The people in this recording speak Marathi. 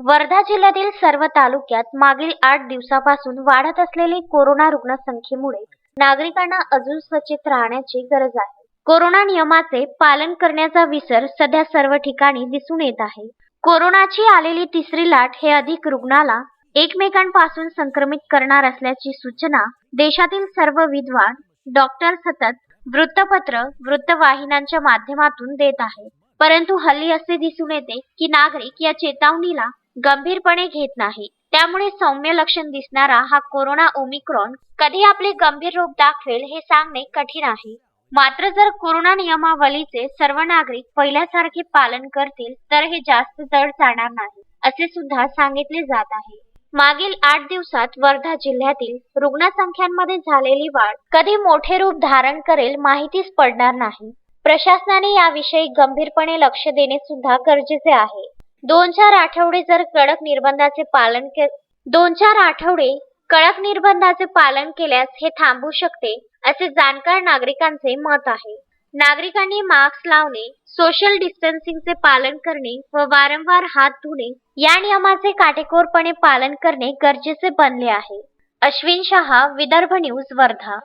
वर्धा जिल्ह्यातील सर्व तालुक्यात मागील आठ दिवसापासून वाढत असलेली कोरोना रुग्णसंख्येमुळे नागरिकांना अजून सचेत राहण्याची गरज आहे. कोरोना नियमाचे पालन करण्याचा विसर सध्या सर्व ठिकाणी दिसून येत आहे. कोरोनाची आलेली तिसरी लाट हे अधिक रुग्णाला एकमेकांपासून संक्रमित करणार असल्याची सूचना देशातील सर्व विद्वान डॉक्टर सतत वृत्तपत्र वृत्तवाहिन्यांच्या माध्यमातून देत आहेत. परंतु हल्ली असे दिसून येते की नागरिक या चेतावणीला गंभीरपणे घेत नाही. त्यामुळे सौम्य लक्षण दिसणारा हा कोरोना ओमिक्रॉन कधी आपले गंभीर रूप दाखवेल हे सांगणे कठीण आहे. मात्र जर कोरोना नियमावलीचे सर्व नागरिक पहिल्यासारखे पालन करतील तर हे जास्त जड जाणार नाही असे सुद्धा सांगितले जात आहे. मागील आठ दिवसात वर्धा जिल्ह्यातील रुग्णसंख्यांमध्ये झालेली वाढ कधी मोठे रूप धारण करेल माहितीच पडणार नाही. प्रशासनाने याविषयी गंभीरपणे लक्ष देणे सुद्धा गरजेचे आहे. दोन चार आठवडे जर कडक निर्बंधाचे पालन के दोन चार आठवडे कडक निर्बंधाचे पालन केल्यास हे थांबू शकते असे जाणकार नागरिकांचे मत आहे. नागरिकांनी मास्क लावणे सोशल डिस्टन्सिंगचे पालन करणे व वारंवार हात धुणे या नियमाचे काटेकोरपणे पालन करणे गरजेचे बनले आहे. अश्विन शहा विदर्भ न्यूज वर्धा.